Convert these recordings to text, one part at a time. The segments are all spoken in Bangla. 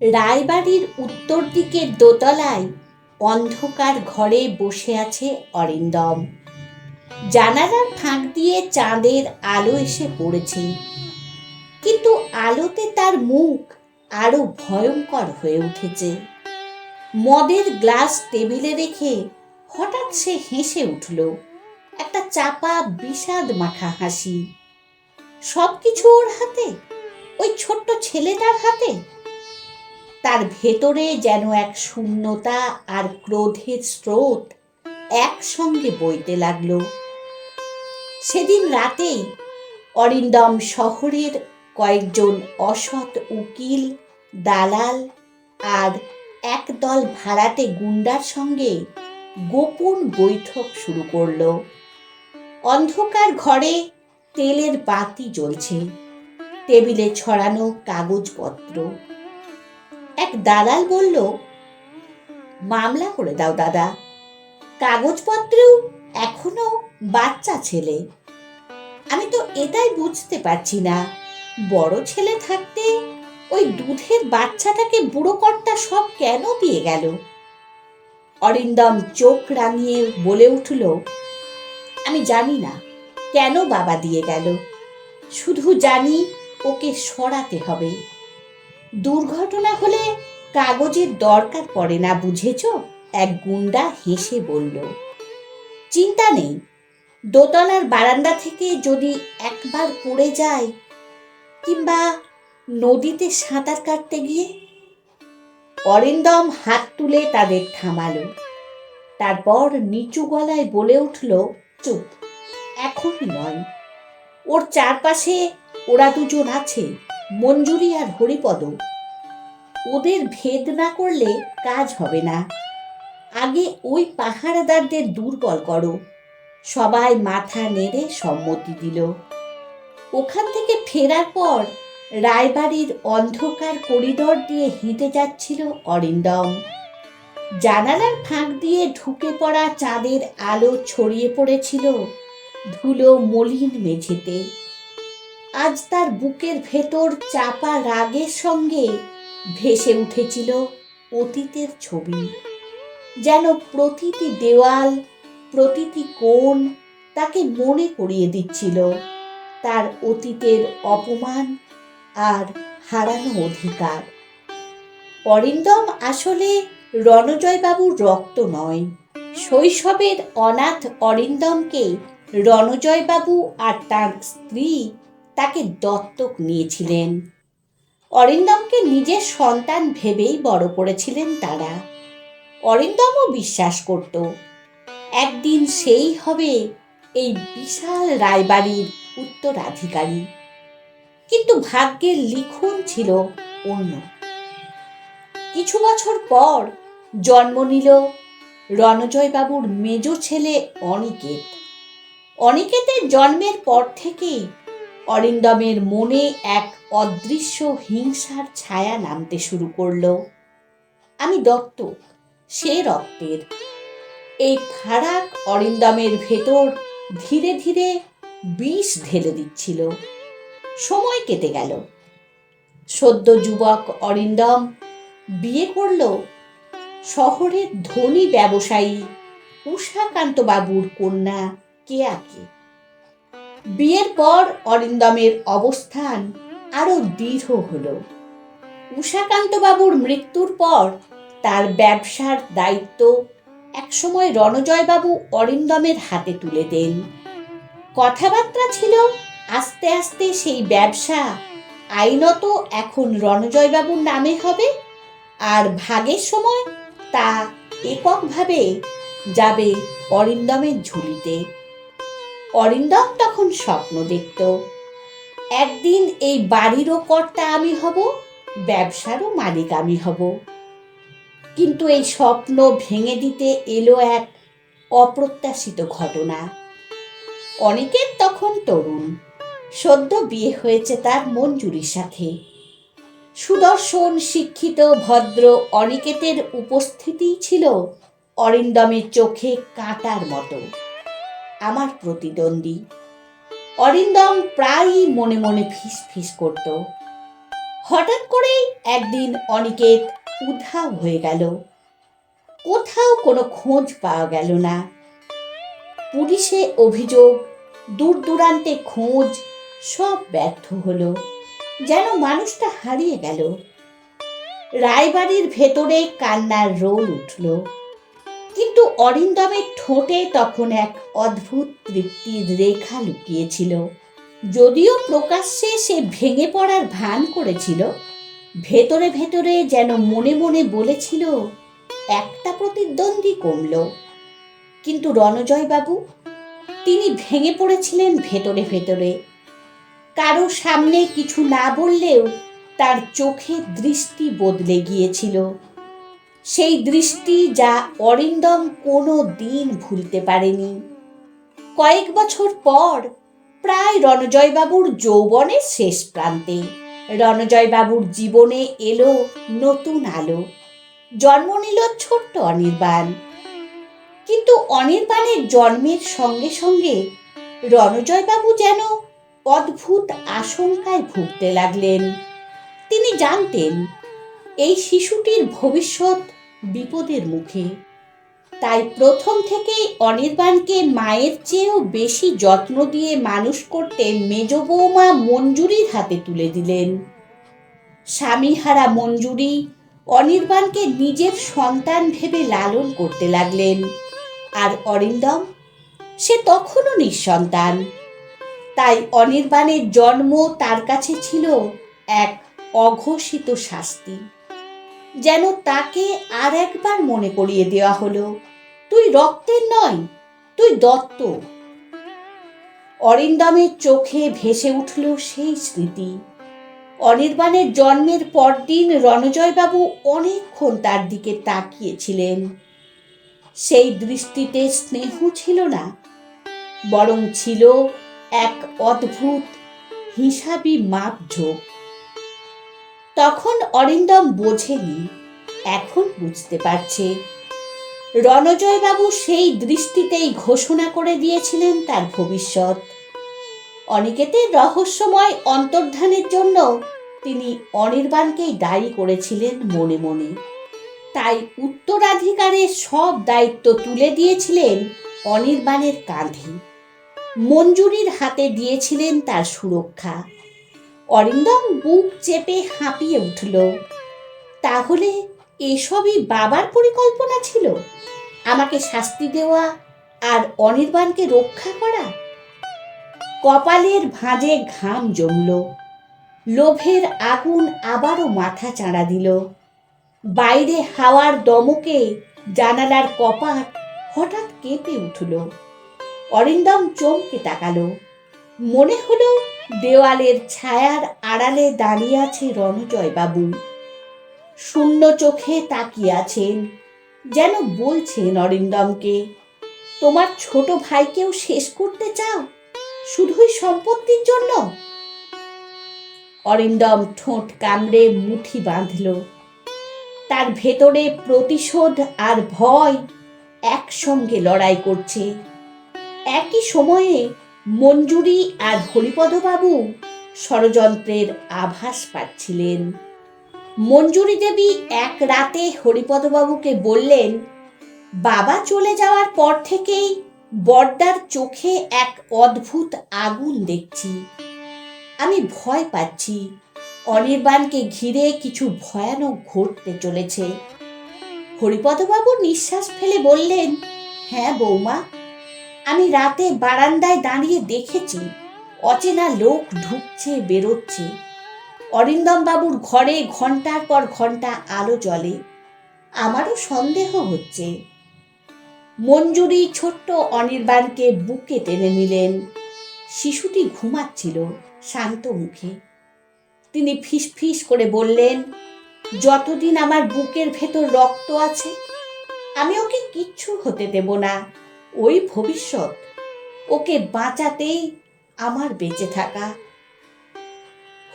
রায়বাড়ির উত্তর দিকের দোতলায় অন্ধকার ঘরে বসে আছে অরিন্দম। জানালার ফাঁক দিয়ে চাঁদের আলো এসে পড়েছে। কিন্তু আলোতে তার মুখ আরও ভয়ঙ্কর হয়ে উঠেছে। মদের গ্লাস টেবিলে রেখে হঠাৎ সে হেসে উঠল, একটা চাপা, বিষাদ মাখা হাসি। সব কিছু ওর হাতে? ওই ছোট্ট ছেলেটার হাতে? তার ভেতরে যেন এক শূন্যতা আর ক্রোধের স্রোত একসঙ্গে বইতে লাগল। সেদিন রাতেই অরিন্দম শহরের কয়েকজন অসৎ উকিল, দালাল আর একদল ভাড়াটে গুন্ডার সঙ্গে গোপন বৈঠক শুরু করল। অন্ধকার ঘরে তেলের বাতি জ্বলছে, টেবিলে ছড়ানো কাগজপত্র। এক দালাল বলল, মামলা করে দাও দাদা। কাগজপত্রেও এখনও বাচ্চা ছেলে। আমি তো এটাই বুঝতে পারছি না। বড় ছেলে থাকতে ওই দুধের বাচ্চাটাকে বুড়ো কর্তা সব কেন দিয়ে গেল? অরিন্দম চোখ রাঙিয়ে বলে উঠল, আমি জানি না, কেন বাবা দিয়ে গেল? শুধু জানি ওকে সরাতে হবে। দুর্ঘটনা হলে কাগজের দরকার পড়ে না, বুঝেছ? এক গুন্ডা হেসে বলল, চিন্তা নেই। দোতলার বারান্দা থেকে যদি একবার পড়ে যায় কিংবা নদীতে সাঁতার কাটতে গিয়ে? অরিন্দম হাত তুলে তাদের থামালো। তারপর নিচু গলায় বলে উঠল, চুপ, এখনই নয়। ওর চারপাশে ওরা দুজন আছে। মঞ্জুরি আর হরিপদ ওদের ভেদ না করলে কাজ হবে না। আগে ওই পাহারাদারদের দুর্বল করো। সবাই মাথা নেড়ে সম্মতি দিল। ওখান থেকে ফেরার পর রায়বাড়ির অন্ধকার করিডর দিয়ে হেঁটে যাচ্ছিল অরিন্দম। জানালার ফাঁক দিয়ে ঢুকে পড়া চাঁদের আলো ছড়িয়ে পড়েছিল ধুলো মলিন মেঝেতে। আজ তার বুকের ভেতর চাপা রাগের সঙ্গে ভেসে উঠেছিল অতীতের ছবি। যেন প্রতিটি দেওয়াল, প্রতিটি কোণ তাকে মনে করিয়ে দিচ্ছিল তার অতীতের অপমান আর হারানো অধিকার। অরিন্দম আসলে রণজয়বাবুর রক্ত নয়। শৈশবের অনাথ অরিন্দমকে রণজয়বাবু আর তার স্ত্রী তাকে দত্তক নিয়েছিলেন। অরিন্দমকে নিজের সন্তান ভেবেই বড় করেছিলেন তারা। অরিন্দমও বিশ্বাস করত, একদিন সেই হবে এই বিশাল রায়বাড়ির উত্তরাধিকারী। কিন্তু ভাগ্যের লিখন ছিল অন্য। কিছু বছর পর জন্ম নিল রণজয়বাবুর মেজ ছেলে অনিকেত। অনিকেতের জন্মের পর থেকেই অরিন্দমের মনে এক অদৃশ্য হিংসার ছায়া নামতে শুরু করল। আমি দত্ত সে রক্তের। এই ফারাক অরিন্দমের ভেতর ধীরে ধীরে বিষ ঢেলে দিচ্ছিল। সময় কেটে গেল। সদ্য যুবক অরিন্দম বিয়ে করল শহরের ধনী ব্যবসায়ী উষাকান্ত বাবুর কন্যা কেয়াকে। বিয়ের পর অরিন্দমের অবস্থান আরও দৃঢ় হলো। উষাকান্ত বাবুর মৃত্যুর পর তার ব্যবসার দায়িত্ব একসময় রণজয়বাবু অরিন্দমের হাতে তুলে দেন। কথাবার্তা ছিল আস্তে আস্তে সেই ব্যবসা আইনত এখন রণজয়বাবুর নামে হবে আর ভাগের সময় তা এককভাবে যাবে অরিন্দমের ঝুলিতে। অরিন্দম তখন স্বপ্ন দেখত। একদিন এই বাড়িরও কর্তা আমি হব, ব্যবসারও মালিক আমি হব। কিন্তু এই স্বপ্ন ভেঙে দিতে এলো এক অপ্রত্যাশিত ঘটনা। অনেকের তখন তরুণ, সদ্য বিয়ে হয়েছে তার মঞ্জুরির সাথে। সুদর্শন, শিক্ষিত, ভদ্র অনিকেতের উপস্থিতি ছিল অরিন্দমের চোখে কাঁটার মতো। আমার প্রতিদ্বন্দ্বী। অরিন্দম প্রায়ই মনে মনে ফিস ফিস করত। হঠাৎ করেই একদিন অনিকেত উধাও হয়ে গেল। কোথাও কোনো খোঁজ পাওয়া গেল না। পুলিশে অভিযোগ দূর দূরান্তে খোঁজ, সব ব্যর্থ হলো। যেন মানুষটা হারিয়ে গেল। রায়বাড়ির ভেতরে কান্নার রোল উঠল। কিন্তু অরিন্দমের ঠোঁটে তখন এক অদ্ভুত তৃপ্তির রেখা লুকিয়েছিল। যদিও প্রকাশ্যে সে ভেঙে পড়ার ভান করেছিল, ভেতরে ভেতরে যেন মনে মনে বলেছিল, একটা প্রতিদ্বন্দ্বী কমল। কিন্তু রণজয়বাবু, তিনি ভেঙে পড়েছিলেন ভেতরে ভেতরে। কারও সামনে কিছু না বললেও তার চোখের দৃষ্টি বদলে গিয়েছিল। সেই দৃষ্টি যা অরিন্দম কোনো দিন ভুলতে পারেনি। কয়েক বছর পর প্রায় রণজয়বাবুর যৌবনের শেষ প্রান্তে রণজয়বাবুর জীবনে এলো নতুন আলো। জন্ম নিল ছোট্ট অনির্বাণ। কিন্তু অনির্বাণের জন্মের সঙ্গে সঙ্গে রণজয়বাবু যেন অদ্ভুত আশঙ্কায় ভুগতে লাগলেন। তিনি জানতেন, এই শিশুটির ভবিষ্যৎ বিপদের মুখে। তাই প্রথম থেকেই অনির্বাণকে মায়ের চেয়েও বেশি যত্ন দিয়ে মানুষ করতে মেজ বৌমা মঞ্জুরির হাতে তুলে দিলেন। স্বামীহারা মঞ্জুরি অনির্বাণকে নিজের সন্তান ভেবে লালন করতে লাগলেন। আর অরিন্দম, সে তখনও নিঃসন্তান। তাই অনির্বাণের জন্ম তার কাছে ছিল এক অঘোষিত শাস্তি। যেন তাকে আর একবার মনে করিয়ে দেওয়া হলো। তুই রক্তের নয়, তুই দত্ত। অরিন্দমের চোখে ভেসে উঠল সেই স্মৃতি। অনির্বাণের জন্মের পরদিন রণজয়বাবু অনেকক্ষণ তার দিকে তাকিয়েছিলেন। সেই দৃষ্টিতে স্নেহ ছিল না, বরং ছিল এক অদ্ভুত হিসাবি মাপঝোঁক তখন অরিন্দম বোঝেনি, এখন বুঝতে পারছে। রণজয়বাবু সেই দৃষ্টিতেই ঘোষণা করে দিয়েছিলেন তার ভবিষ্যৎ। অনিকেতের রহস্যময় অন্তর্ধানের জন্য তিনি অনির্বাণকেই দায়ী করেছিলেন মনে মনে। তাই উত্তরাধিকারের সব দায়িত্ব তুলে দিয়েছিলেন অনির্বাণের কাঁধে। মঞ্জুরির হাতে দিয়েছিলেন তার সুরক্ষা। অরিন্দম বুক চেপে হাঁপিয়ে উঠল। তাহলে এসবই বাবার পরিকল্পনা ছিল? আমাকে শাস্তি দেওয়া আর অনির্বাণকে রক্ষা করা? কপালের ভাঁজে ঘাম জমল। লোভের আগুন আবারও মাথা চাড়া দিল। বাইরে হাওয়ার দমকে জানালার কপাট হঠাৎ কেঁপে উঠল। অরিন্দম চমকে তাকালো। মনে হলো দেওয়ালের ছায়ার আড়ালে দাঁড়িয়ে আছে রণজয় বাবু শূন্য চোখে তাকিয়ে আছেন, যেন বলছেন অরিন্দমকে তোমার ছোট ভাইকেও শেষ করতে চাও? শুধুই সম্পত্তির জন্য? অরিন্দম ঠোঁট কামড়ে মুঠি বাঁধল। তার ভেতরে প্রতিশোধ আর ভয় একসঙ্গে লড়াই করছে। একই সময়ে মঞ্জুরি আর হরিপদবাবু ষড়যন্ত্রের আভাস পাচ্ছিলেন। মঞ্জুরি দেবী এক রাতে হরিপদবাবুকে বললেন, বাবা চলে যাওয়ার পর থেকেই বর্দার চোখে এক অদ্ভুত আগুন দেখছি। আমি ভয় পাচ্ছি। অনির্বাণকে ঘিরে কিছু ভয়ানক ঘটতে চলেছে। হরিপদবাবু নিঃশ্বাস ফেলে বললেন হ্যাঁ বৌমা আমি রাতে বারান্দায় দাঁড়িয়ে দেখেছি, অচেনা লোক ঢুকছে, বেরোচ্ছে। অরিন্দম বাবুর ঘরে ঘণ্টার পর ঘণ্টা আলো জ্বলে। আমারও সন্দেহ হচ্ছে। মঞ্জুরি ছোট্ট অনির্বাণকে বুকে টেনে নিলেন। শিশুটি ঘুমাচ্ছিল শান্ত মুখে। তিনি ফিস করে বললেন, যতদিন আমার বুকের ভেতর রক্ত আছে, আমি ওকে কিচ্ছু হতে দেব না। ওই ভবিষ্যৎ ওকে বাঁচাতেই আমার বেঁচে থাকা।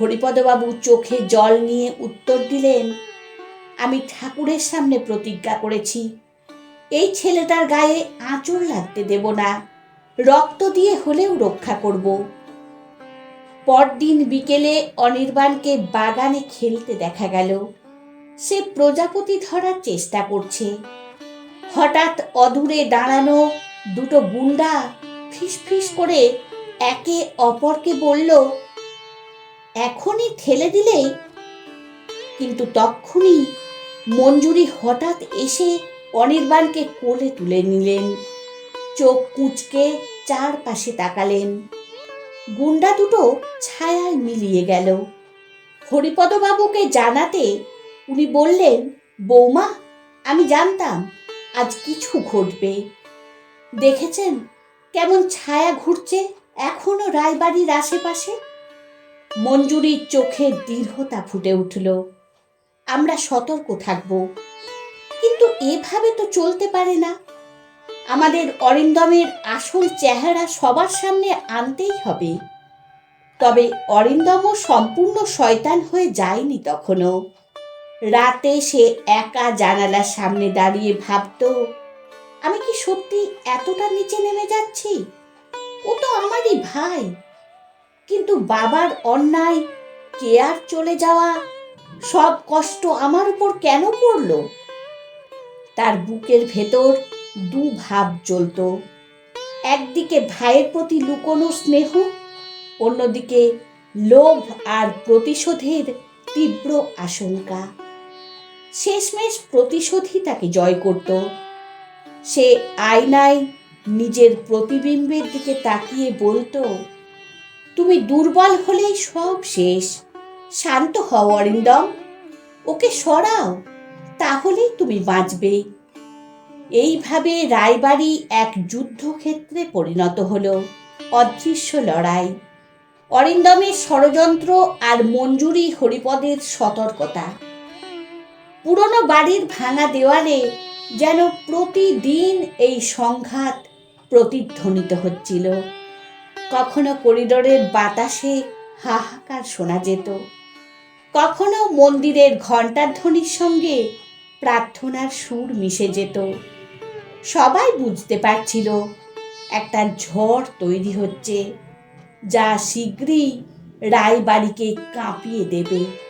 হরিপদবাবু চোখে জল নিয়ে উত্তর দিলেন, আমি ঠাকুরের সামনে প্রতিজ্ঞা করেছি, এই ছেলেটার গায়ে আঁচড় লাগতে দেব না, রক্ত দিয়ে হলেও রক্ষা করব। পরদিন বিকেলে অনির্বাণকে বাগানে খেলতে দেখা গেল। সে প্রজাপতি ধরার চেষ্টা করছে। হঠাৎ অদূরে দাঁড়ানো দুটো গুন্ডা ফিসফিস করে একে অপরকে বলল, এখনই ঠেলে দিলে কিন্তু তক্ষুনি মঞ্জুরি হঠাৎ এসে অনির্বাণকে কোলে তুলে নিলেন। চোখ কুঁচকে চারপাশে তাকালেন। গুন্ডা দুটো ছায়ায় মিলিয়ে গেল। হরিপদবাবুকে জানাতে উনি বললেন, বৌমা, আমি জানতাম আজ কিছু ঘটবে। দেখেছেন কেমন ছায়া ঘুরছে এখনও রায়বাড়ির আশেপাশে? মঞ্জুরির চোখে দৃঢ়তা ফুটে উঠল। আমরা সতর্ক থাকব। কিন্তু এভাবে তো চলতে পারে না। আমাদের অরিন্দমের আসল চেহারা সবার সামনে আনতেই হবে। তবে অরিন্দমও সম্পূর্ণ শয়তান হয়ে যায়নি তখনও। রাতে সে একা জানালার সামনে দাঁড়িয়ে ভাবতো, আমি কি সত্যি এতটা নিচে নেমে যাচ্ছি? ও তো আমারই ভাই। কিন্তু বাবার অন্যায় কে আর চলে যাওয়া, সব কষ্ট আমার উপর কেন পড়ল? তার বুকের ভেতর দু ভাব জ্বলত। একদিকে ভাইয়ের প্রতি লুকোনো স্নেহ, অন্যদিকে লোভ আর প্রতিশোধের তীব্র আশঙ্কা। শেষমেশ প্রতিশোধই তাকে জয় করত। সে আয়নায় নিজের প্রতিবিম্বের দিকে তাকিয়ে বলতো, তুমি দুর্বল হলেই সব শেষ। শান্ত হও, অরিন্দম। ওকে সরাও, তাহলেই তুমি বাঁচবে। এইভাবে রায়বাড়ি এক যুদ্ধক্ষেত্রে পরিণত হলো, অদৃশ্য লড়াই। অরিন্দমের ষড়যন্ত্র আর মঞ্জুরি হরিপদের সতর্কতা। পুরনো বাড়ির ভাঙা দেওয়ালে যেন প্রতিদিন এই সংঘাত প্রতিধ্বনিত হচ্ছিল। কখনো করিডোরের বাতাসে হাহাকার শোনা যেত। কখনো মন্দিরের ঘণ্টার ধ্বনির সঙ্গে প্রার্থনার সুর মিশে যেত। সবাই বুঝতে পারছিল, একটা ঝড় তৈরি হচ্ছে, যা শীঘ্রই রায়বাড়িকে কাঁপিয়ে দেবে।